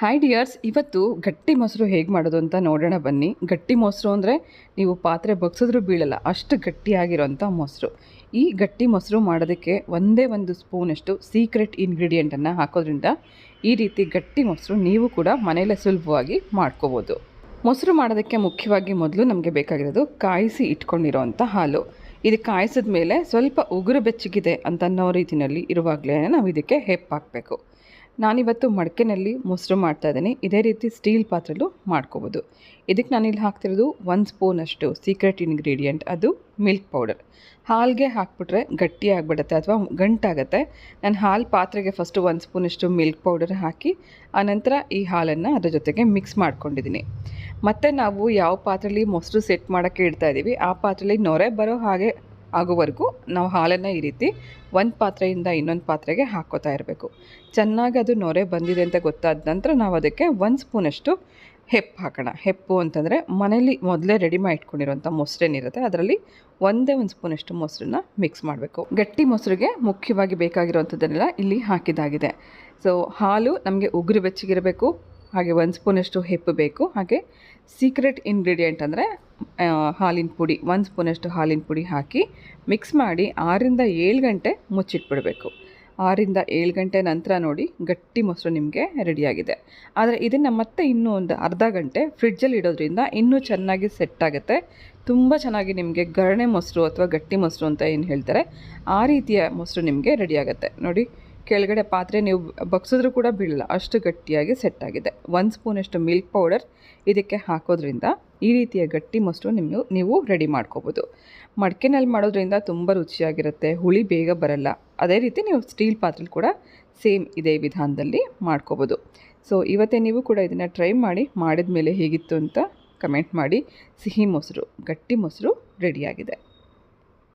Hi dears ಇವತ್ತು ಗಟ್ಟಿ ಮೊಸರು ಹೇಗೆ ಮಾಡೋದು ಅಂತ ನೋಡೋಣ ಬನ್ನಿ. ಗಟ್ಟಿ ಮೊಸರು ಅಂದರೆ ನೀವು ಪಾತ್ರೆ ಬಗ್ಸಿದ್ರೂ ಬೀಳಲ್ಲ, ಅಷ್ಟು ಗಟ್ಟಿಯಾಗಿರೋಂಥ ಮೊಸರು. ಈ ಗಟ್ಟಿ ಮೊಸರು ಮಾಡೋದಕ್ಕೆ ಒಂದೇ ಒಂದು ಸ್ಪೂನಷ್ಟು ಸೀಕ್ರೆಟ್ ಇಂಗ್ರೀಡಿಯೆಂಟನ್ನು ಹಾಕೋದ್ರಿಂದ ಈ ರೀತಿ ಗಟ್ಟಿ ಮೊಸರು ನೀವು ಕೂಡ ಮನೆಯಲ್ಲೇ ಸುಲಭವಾಗಿ ಮಾಡ್ಕೋಬೋದು. ಮೊಸರು ಮಾಡೋದಕ್ಕೆ ಮುಖ್ಯವಾಗಿ ಮೊದಲು ನಮಗೆ ಬೇಕಾಗಿರೋದು ಕಾಯಿಸಿ ಇಟ್ಕೊಂಡಿರೋವಂಥ ಹಾಲು. ಇದು ಕಾಯಿಸಿದ ಮೇಲೆ ಸ್ವಲ್ಪ ಉಗುರು ಬೆಚ್ಚಗಿದೆ ಅಂತ ಅನ್ನೋ ರೀತಿಯಲ್ಲಿ ಇರುವಾಗಲೇ ನಾವು ಇದಕ್ಕೆ ಹೆಪ್ಪು ಹಾಕಬೇಕು. ನಾನಿವತ್ತು ಮಡಕೆನಲ್ಲಿ ಮೊಸರು ಮಾಡ್ತಾ ಇದ್ದೀನಿ. ಇದೇ ರೀತಿ ಸ್ಟೀಲ್ ಪಾತ್ರೆಲೂ ಮಾಡ್ಕೋಬೋದು. ಇದಕ್ಕೆ ನಾನಿಲ್ಲಿ ಹಾಕ್ತಿರೋದು ಒಂದು ಸ್ಪೂನಷ್ಟು ಸೀಕ್ರೆಟ್ ಇಂಗ್ರೀಡಿಯೆಂಟ್ ಅದು ಮಿಲ್ಕ್ ಪೌಡರ್ ಹಾಲಿಗೆ ಹಾಕ್ಬಿಟ್ರೆ ಗಟ್ಟಿ ಆಗಿಬಿಡುತ್ತೆ ಅಥವಾ ಗಂಟಾಗುತ್ತೆ. ನಾನು ಹಾಲು ಪಾತ್ರೆಗೆ ಫಸ್ಟು ಒಂದು ಸ್ಪೂನಷ್ಟು ಮಿಲ್ಕ್ ಪೌಡರ್ ಹಾಕಿ ಆನಂತರ ಈ ಹಾಲನ್ನು ಅದರ ಜೊತೆಗೆ ಮಿಕ್ಸ್ ಮಾಡ್ಕೊಂಡಿದ್ದೀನಿ. ಮತ್ತು ನಾವು ಯಾವ ಪಾತ್ರೆಯಲ್ಲಿ ಮೊಸರು ಸೆಟ್ ಮಾಡೋಕ್ಕೆ ಇಡ್ತಾ ಇದ್ದೀವಿ ಆ ಪಾತ್ರೆಯಲ್ಲಿ ನೊರೆ ಬರೋ ಹಾಗೆ ಆಗೋವರೆಗೂ ನಾವು ಹಾಲನ್ನು ಈ ರೀತಿ ಒಂದು ಪಾತ್ರೆಯಿಂದ ಇನ್ನೊಂದು ಪಾತ್ರೆಗೆ ಹಾಕೋತಾ ಇರಬೇಕು. ಚೆನ್ನಾಗಿ ಅದು ನೊರೆ ಬಂದಿದೆ ಅಂತ ಗೊತ್ತಾದ ನಂತರ ನಾವು ಅದಕ್ಕೆ ಒಂದು ಸ್ಪೂನಷ್ಟು ಹೆಪ್ಪು ಹಾಕೋಣ. ಹೆಪ್ಪು ಅಂತಂದರೆ ಮನೇಲಿ ಮೊದಲೇ ರೆಡಿ ಮಾಡಿ ಇಟ್ಕೊಂಡಿರುವಂಥ ಮೊಸರೇನಿರುತ್ತೆ ಅದರಲ್ಲಿ ಒಂದೇ ಒಂದು ಸ್ಪೂನಷ್ಟು ಮೊಸರನ್ನ ಮಿಕ್ಸ್ ಮಾಡಬೇಕು. ಗಟ್ಟಿ ಮೊಸರಿಗೆ ಮುಖ್ಯವಾಗಿ ಬೇಕಾಗಿರುವಂಥದ್ದನ್ನೆಲ್ಲ ಇಲ್ಲಿ ಹಾಕಿದಾಗಿದೆ ಸೊ ಹಾಲು ನಮಗೆ ಉಗುರು ಬೆಚ್ಚಗಿರಬೇಕು, ಹಾಗೆ ಒಂದು ಸ್ಪೂನಷ್ಟು ಹೆಪ್ಪು ಬೇಕು. ಹಾಗೆ ಸೀಕ್ರೆಟ್ ಇಂಗ್ರೀಡಿಯೆಂಟ್ ಅಂದರೆ ಹಾಲಿನ ಪುಡಿ, ಒಂದು ಸ್ಪೂನಷ್ಟು ಹಾಲಿನ ಪುಡಿ ಹಾಕಿ ಮಿಕ್ಸ್ ಮಾಡಿ ಆರರಿಂದ ಏಳು ಗಂಟೆ ಮುಚ್ಚಿಟ್ಬಿಡಬೇಕು. ಆರಿಂದ ಏಳು ಗಂಟೆ ನಂತರ ನೋಡಿ ಗಟ್ಟಿ ಮೊಸರು ನಿಮಗೆ ರೆಡಿಯಾಗಿದೆ. ಆದರೆ ಇದನ್ನು ಮತ್ತೆ ಇನ್ನೂ ಒಂದು ಅರ್ಧ ಗಂಟೆ ಫ್ರಿಡ್ಜಲ್ಲಿ ಇಡೋದ್ರಿಂದ ಇನ್ನೂ ಚೆನ್ನಾಗಿ ಸೆಟ್ ಆಗುತ್ತೆ. ತುಂಬ ಚೆನ್ನಾಗಿ ನಿಮಗೆ ಗರಣೆ ಮೊಸರು ಅಥವಾ ಗಟ್ಟಿ ಮೊಸರು ಅಂತ ಏನು ಹೇಳ್ತಾರೆ, ಆ ರೀತಿಯ ಮೊಸರು ನಿಮಗೆ ರೆಡಿಯಾಗುತ್ತೆ. ನೋಡಿ ಕೆಳಗಡೆ ಪಾತ್ರೆ ನೀವು ಬಗ್ಸಿದ್ರು ಕೂಡ ಬೀಳಲ್ಲ ಅಷ್ಟು ಗಟ್ಟಿಯಾಗಿ ಸೆಟ್ ಆಗಿದೆ. ಒಂದು ಸ್ಪೂನಷ್ಟು ಮಿಲ್ಕ್ ಪೌಡರ್ ಇದಕ್ಕೆ ಹಾಕೋದ್ರಿಂದ ಈ ರೀತಿಯ ಗಟ್ಟಿ ಮೊಸರು ನಿಮ್ಮ ನೀವು ರೆಡಿ ಮಾಡ್ಕೋಬೋದು. ಮಡಿಕೆನಲ್ಲಿ ಮಾಡೋದ್ರಿಂದ ತುಂಬ ರುಚಿಯಾಗಿರುತ್ತೆ, ಹುಳಿ ಬೇಗ ಬರಲ್ಲ. ಅದೇ ರೀತಿ ನೀವು ಸ್ಟೀಲ್ ಪಾತ್ರೆಲಿ ಕೂಡ ಸೇಮ್ ಇದೇ ವಿಧಾನದಲ್ಲಿ ಮಾಡ್ಕೋಬೋದು. ಸೊ ಇವತ್ತೇ ನೀವು ಕೂಡ ಇದನ್ನು ಟ್ರೈ ಮಾಡಿ ಮಾಡಿದ ಮೇಲೆ ಹೇಗಿತ್ತು ಅಂತ ಕಮೆಂಟ್ ಮಾಡಿ. ಸಿಹಿ ಮೊಸರು, ಗಟ್ಟಿ ಮೊಸರು ರೆಡಿಯಾಗಿದೆ